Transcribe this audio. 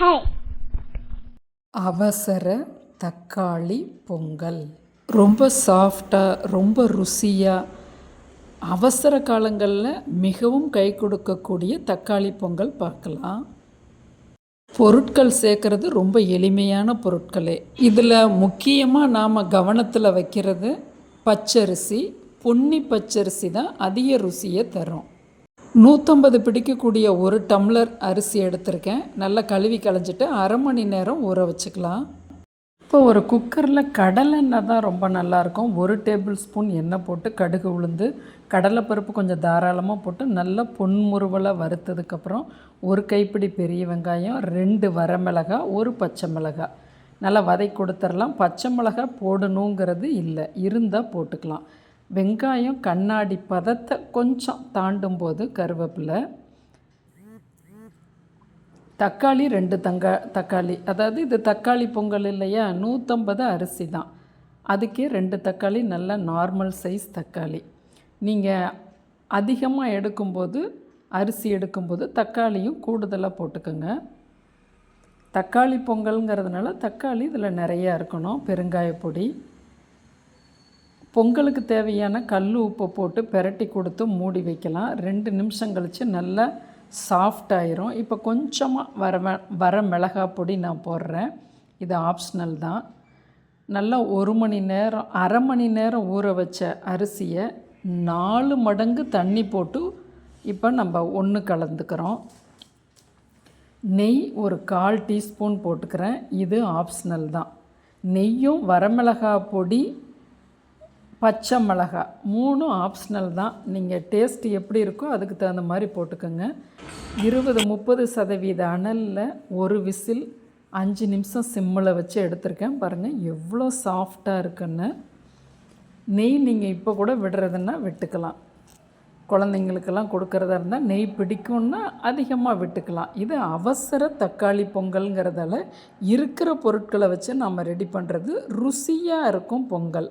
Hi அவசர தக்காளி பொங்கல். ரொம்ப சாஃப்டாக ரொம்ப ருசியாக அவசர காலங்களில் மிகவும் கை கொடுக்கக்கூடிய தக்காளி பொங்கல் பார்க்கலாம். பொருட்கள் சேர்க்கறது ரொம்ப எளிமையான பொருட்களே. இதில் முக்கியமாக நாம் கவனத்தில் வைக்கிறது பச்சரிசி பொன்னி பச்சரிசி தான் அதிக ருசியை தரும். நூற்றம்பது பிடிக்கக்கூடிய ஒரு டம்ளர் அரிசி எடுத்திருக்கேன். நல்லா கழுவி களைஞ்சிட்டு அரை மணி நேரம் ஊற வச்சுக்கலாம். இப்போ ஒரு குக்கரில் கடலெண்ணெய் தான் ரொம்ப நல்லாயிருக்கும் ஒரு டேபிள் ஸ்பூன் எண்ணெய் போட்டு கடுகு உளுந்து கடலைப்பருப்பு கொஞ்சம் தாராளமாக போட்டு நல்லா பொன்முறுவலாக வறுத்ததுக்கப்புறம் ஒரு கைப்பிடி பெரிய வெங்காயம் ரெண்டு வரமிளகாய் ஒரு பச்சை மிளகாய். நல்லா வதை கொடுத்துடலாம். பச்சை மிளகாய் போடணுங்கிறது இல்லை. இருந்தால் போட்டுக்கலாம். வெங்காயம் கண்ணாடி பதத்தை கொஞ்சம் தாண்டும் போது கருவேப்பிலை தக்காளி ரெண்டு தங்கா தக்காளி. அதாவது இது தக்காளி பொங்கல் இல்லையா? நூற்றம்பது அரிசி தான். அதுக்கே ரெண்டு தக்காளி நல்ல நார்மல் சைஸ் தக்காளி. நீங்கள் அதிகமாக எடுக்கும்போது அரிசி எடுக்கும்போது தக்காளியும் கூடுதலாக போட்டுக்கோங்க. தக்காளி பொங்கல்ங்கிறதுனால தக்காளி இதில் நிறையா இருக்கணும். பெருங்காய பொடி பொங்கலுக்கு தேவையான கல் உப்பை போட்டு பெரட்டி கொடுத்து மூடி வைக்கலாம். ரெண்டு நிமிஷம் கழித்து நல்லா சாஃப்ட் ஆயிரும். இப்போ கொஞ்சமாக வர வர மிளகாய் பொடி நான் போடுறேன். இது ஆப்ஷனல் தான். நல்லா ஒரு மணி நேரம் அரை மணி நேரம் ஊற வச்ச அரிசியை நாலு மடங்கு தண்ணி போட்டு இப்போ நம்ம ஒன்று கலந்துக்கிறோம். நெய் ஒரு கால் டீஸ்பூன் போட்டுக்கிறேன். இது ஆப்ஷனல் தான். நெய்யும் வரமிளகாய் பொடி பச்சை மிளகாய் மூணும் ஆப்ஷனல் தான். நீங்கள் டேஸ்ட் எப்படி இருக்கோ அதுக்கு தகுந்த மாதிரி போட்டுக்கோங்க. இருபது முப்பது சதவீத அனலில் ஒரு விசில் அஞ்சு நிமிஷம் சிம்மில் வச்சு எடுத்திருக்கேன். பாருங்கள் எவ்வளோ சாஃப்டாக இருக்குன்னு. நெய் நீங்கள் இப்போ கூட விடுறதுன்னா விட்டுக்கலாம். குழந்தைங்களுக்கெல்லாம் கொடுக்குறதா இருந்தால் நெய் பிடிக்கும்னா அதிகமாக விட்டுக்கலாம். இது அவசர தக்காளி பொங்கல்ங்கிறதால இருக்கிற பொருட்களை வச்சு நம்ம ரெடி பண்ணுறது ருசியாக இருக்கும் பொங்கல்.